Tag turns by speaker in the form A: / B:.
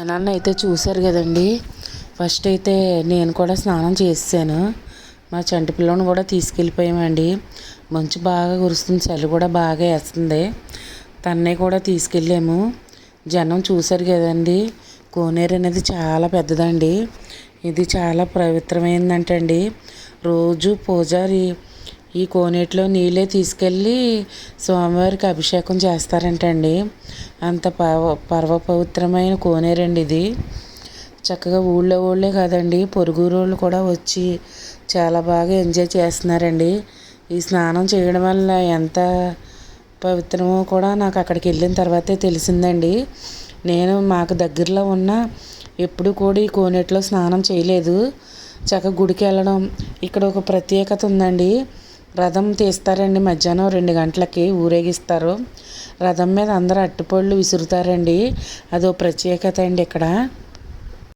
A: జనాన్ని అయితే చూశారు కదండి. ఫస్ట్ అయితే నేను కూడా స్నానం చేసాను మా చంటి పిల్లని కూడా తీసుకెళ్ళిపోయామండి. మంచు బాగా కురుస్తుంది చలి కూడా బాగా వేస్తుంది. తన్నే కూడా తీసుకెళ్ళాము. జనం చూశారు కదండి. కోనేరు అనేది చాలా పెద్దదండి. ఇది చాలా పవిత్రమైందంటండి. రోజు పూజారి ఈ కోనేటిలో నీళ్ళే తీసుకెళ్ళి స్వామివారికి అభిషేకం చేస్తారంటండి. అంత పవ పర్వ పర్వపవిత్రమైన కోనేరండి ఇది. చక్కగా ఊళ్ళో వాళ్ళే కాదండి పొరుగురోళ్ళు కూడా వచ్చి చాలా బాగా ఎంజాయ్ చేస్తున్నారండి. ఈ స్నానం చేయడం వల్ల ఎంత పవిత్రమో కూడా నాకు అక్కడికి వెళ్ళిన తర్వాతే తెలిసిందండి. నేను మాకు దగ్గరలో ఉన్న ఎప్పుడు కూడా ఈ కోనేటిలో స్నానం చేయలేదు. చక్కగా గుడికి వెళ్ళడం ఇక్కడ ఒక ప్రత్యేకత ఉందండి. రథం తీస్తారండి. మధ్యాహ్నం రెండు గంటలకి ఊరేగిస్తారు. రథం మీద అందరూ అట్టిపళ్ళు విసురుతారండి. అదో ప్రత్యేకత అండి ఇక్కడ.